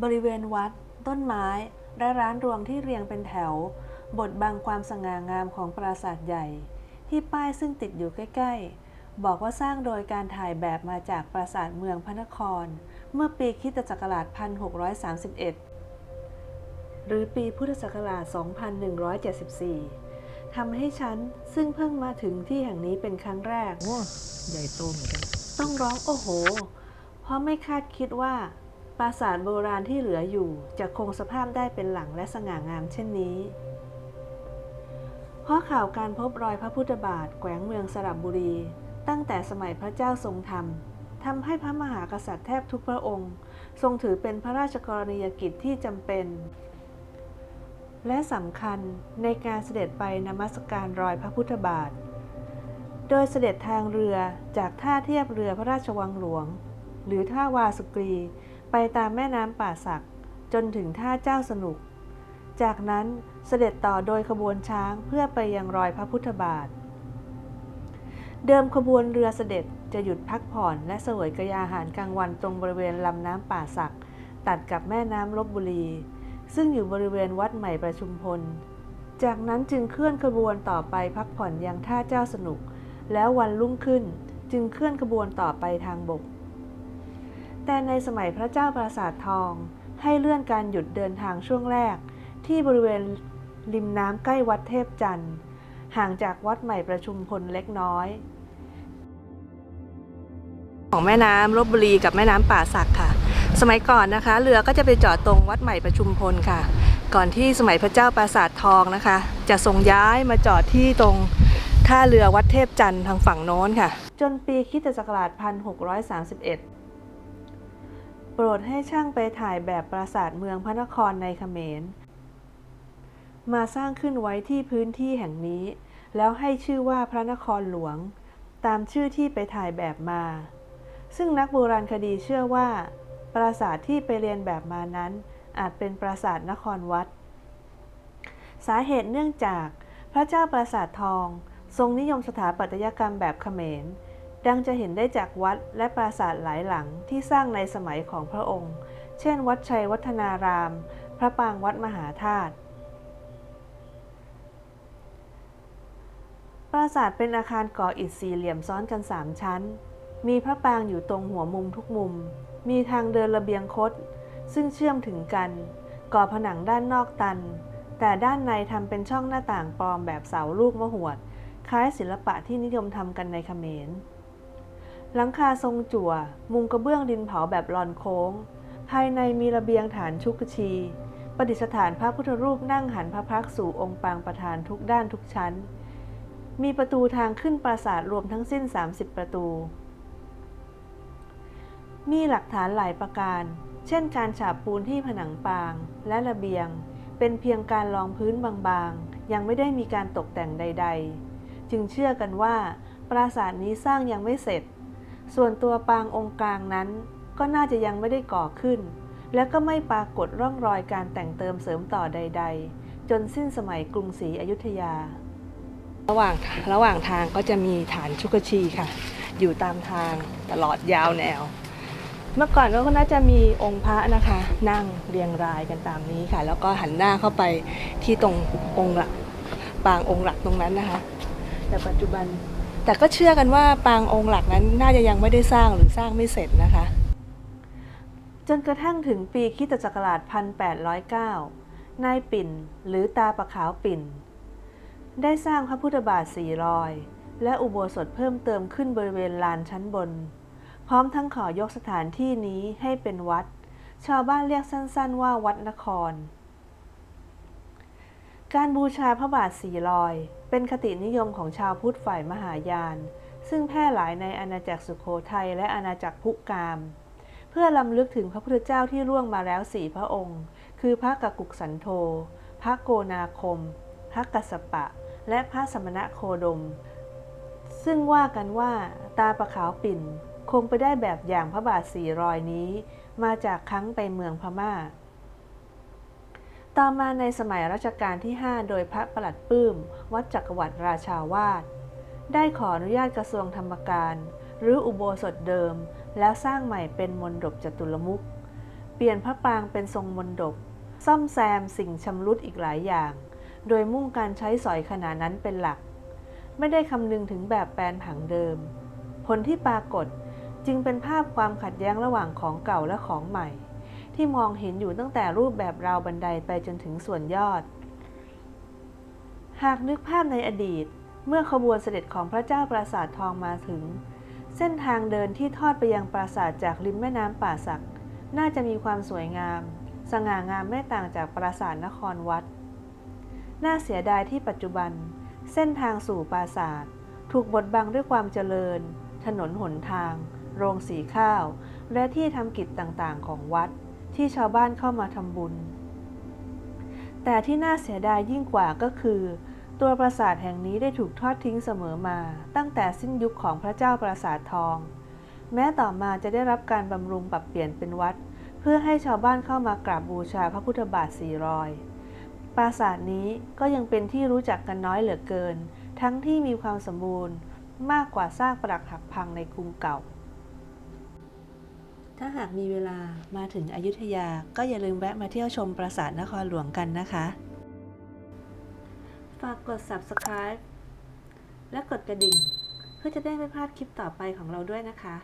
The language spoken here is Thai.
บริเวณวัด ต้นไม้ และร้านรวงที่เรียงเป็นแถวบทบังความสง่างามของปราสาทใหญ่ ที่ป้ายซึ่งติดอยู่ใกล้ๆ บอกว่าสร้างโดยการถ่ายแบบมาจากปราสาทเมืองพระนคร เมื่อปีคริสตศักราช 1631 หรือปีพุทธศักราช 2174 ทำให้ฉันซึ่งเพิ่งมาถึงที่แห่งนี้เป็นครั้งแรก โอ้ ใหญ่โตเหมือนกัน ต้องร้องโอ้โห เพราะไม่คาดคิดว่าป ราสาทโบราณที่เหลืออยู่จะคงสภาพได้เป็นหลังและสง่างามเช่นนี้เพราะข่าวการพบรอยพระพุทธบาทแขวงเมืองสระบุรี ตั้งแต่สมัยพระเจ้าทรงธรรมทำให้พระมหากษัตริย์แทบทุกพระองค์ ทรงถือเป็นพระราชกรณียกิจที่จำเป็น และสำคัญในการเสด็จไปนมัสการรอยพระพุทธบาท โดยเสด็จทางเรือจากท่าเทียบเรือพระราชวังหลวง หรือท่าวาสุกรี ไปตามแม่น้ำป่าสักจนถึงท่าเจ้าสนุก จากนั้นเสด็จต่อโดยขบวนช้างเพื่อไปยังรอยพระพุทธบาท เดิมขบวนเรือเสด็จจะหยุดพักผ่อนและเสวยกระยาหารกลางวันตรงบริเวณลำน้ำป่าสัก ตัดกับแม่น้ำลบบุรี ซึ่งอยู่บริเวณวัดใหม่ประชุมพล จากนั้นจึงเคลื่อนขบวนต่อไปพักผ่อนยังท่าเจ้าสนุก แล้ววันรุ่งขึ้นจึงเคลื่อนขบวนต่อไปทางบก แต่ในสมัยพระเจ้าปราสาททอง ให้เลื่อนการหยุดเดินทางช่วงแรก ที่บริเวณริมน้ำใกล้วัดเทพจันทร์ ห่างจากวัดใหม่ประชุมพลเล็กน้อย ของแม่น้ำลบบุรีกับแม่น้ำป่าสักค่ะ สมัยก่อนนะคะ เรือก็จะไปจอดตรงวัดใหม่ประชุมพลค่ะ ก่อนที่สมัยพระเจ้าปราสาททองนะคะ จะทรงย้ายมาจอดที่ตรงท่าเรือวัดเทพจันทร์ทางฝั่งโน้นค่ะ จนปีคิตศักราช1631 โปรดให้ช่างไปถ่ายแบบปราสาทเมืองพระนครในเขมร มาสร้างขึ้นไว้ที่พื้นที่แห่งนี้ แล้วให้ชื่อว่าพระนครหลวง ตามชื่อที่ไปถ่ายแบบมา ซึ่งนักโบราณคดีเชื่อว่า ปราสาทที่ไปเรียนแบบมานั้น อาจเป็นปราสาทนครวัด สาเหตุเนื่องจากพระเจ้าปราสาททอง ทรงนิยมสถาปัตยกรรมแบบเขมร ดังจะเห็นได้จากวัดและปราสาทหลายหลังที่สร้างในสมัยของพระองค์ เช่น วัดชัยวัฒนาราม พระปางวัดมหาธาตุ ปราสาทเป็นอาคารก่ออิฐสี่เหลี่ยมซ้อนกันสามชั้น มีพระปางอยู่ตรงหัวมุมทุกมุม มีทางเดินระเบียงคด ซึ่งเชื่อมถึงกัน ก่อผนังด้านนอกตัน แต่ด้านในทำเป็นช่องหน้าต่างปลอมแบบเสาลูกมะหวด คล้ายศิลปะที่นิยมทำกันในเขมร หลังคาทรงจั่ว มุงกระเบื้องดินเผาแบบลอนโค้ง ภายในมีระเบียงฐานชุกชี ประดิษฐานพระพุทธรูปนั่งหันพระพักสู่องค์ปางประธานทุกด้านทุกชั้น มีประตูทางขึ้นปราสาทรวมทั้งสิ้น 30 ประตู มีหลักฐานหลายประการ เช่นการฉาบปูนที่ผนังปางและระเบียง เป็นเพียงการรองพื้นบางๆ ยังไม่ได้มีการตกแต่งใด ๆ จึงเชื่อกันว่า ปราสาทนี้สร้างยังไม่เสร็จ ส่วนตัวปางองค์กลางนั้น ก็น่าจะยังไม่ได้ก่อขึ้น และก็ไม่ปรากฏร่องรอยการแต่งเติมเสริมต่อใด ๆ จนสิ้นสมัยกรุงศรีอยุธยา ระหว่างระหว่างทางก็จะมีฐานชุกชีค่ะ อยู่ตามทางตลอดยาวแนว เมื่อก่อนก็น่าจะมีองค์พระนะคะ นั่งเรียงรายกันตามนี้ค่ะ แล้วก็หันหน้าเข้าไปที่ตรงองค์หลักปางองค์หลักตรงนั้นนะคะ แต่ปัจจุบัน แต่ก็เชื่อกันว่าปางองค์หลักนั้นน่าจะยังไม่ได้สร้างหรือสร้างไม่เสร็จนะคะ จนกระทั่งถึงปีคิตศักราช 1809 นายปิ่นหรือตาประขาวปิ่น ได้สร้างพระพุทธบาทสี่รอย และอุโบสถเพิ่มเติมขึ้นบริเวณลานชั้นบน พร้อมทั้งขอยกสถานที่นี้ให้เป็นวัด ชาวบ้านเรียกสั้นๆว่าวัดนคร การบูชาพระบาทสี่รอย เป็นคตินิยมของชาวพุทธฝ่ายมหายาน ซึ่งแพร่หลายในอาณาจักรสุโขทัยและอาณาจักรพุกาม เพื่อลำลึกถึงพระพุทธเจ้าที่ร่วงมาแล้วสี่พระองค์ คือพระกกุกสันโธ พระโกนาคม พระกัสปะ และพระสมณะโคดม ซึ่งว่ากันว่าตาประขาวปิ่น คงไปได้แบบอย่างพระบาทสี่รอยนี้ มาจากครั้งไปเมืองพม่า ต่อมาในสมัยรัชกาลที่ 5 โดยพระประหลัดปื้ม วัดจักรวรรดิราชาวาสได้ขออนุญาตกระทรวงธรรมการหรืออุโบสถเดิม แล้วสร้างใหม่เป็นมณฑปจตุรมุข เปลี่ยนพระปรางเป็นทรงมนดบซ่อมแซมสิ่งชำรุดอีกหลายอย่าง โดยมุ่งการใช้สอยขนาดนั้นเป็นหลัก ไม่ได้คำนึงถึงแบบแปลนผังเดิม ผลที่ปรากฏจึงเป็นภาพความขัดแย้งระหว่างของเก่าและของใหม่ ที่มองเห็นอยู่ตั้งแต่รูปแบบราวบันไดไปจนถึงส่วนยอด หากนึกภาพในอดีต เมื่อขบวนเสด็จของพระเจ้าปราสาททองมาถึง เส้นทางเดินที่ทอดไปยังปราสาทจากริมแม่น้ำป่าสัก น่าจะมีความสวยงาม สง่างามไม่ต่างจากปราสาทนครวัด น่าเสียดายที่ปัจจุบัน เส้นทางสู่ปราสาท ถูกบดบังด้วยความเจริญ ถนนหนทาง โรงสีข้าว และที่ทำกิจต่างๆ ของวัด ที่ชาวบ้านเข้ามาทำบุญ แต่ที่น่าเสียดายยิ่งกว่าก็คือ ตัวปราสาทแห่งนี้ได้ถูกทอดทิ้งเสมอมา ตั้งแต่สิ้นยุคของพระเจ้าปราสาททอง แม้ต่อมาจะได้รับการบำรุงปรับเปลี่ยนเป็นวัด เพื่อให้ชาวบ้านเข้ามากราบบูชาพระพุทธบาทสี่รอยปราสาทนี้ก็ยังเป็นที่รู้จักกันน้อยเหลือเกิน ทั้งที่มีความสมบูรณ์มากกว่าซากปรักหักพังในกรุงเก่า ถ้าหากมีเวลามาถึงอยุธยาก็อย่าลืมแวะมาเที่ยวชมปราสาทนครหลวงกันนะคะ ฝากกด subscribe และกดกระดิ่ง เพื่อจะได้ไม่พลาดคลิปต่อไปของเราด้วยนะคะ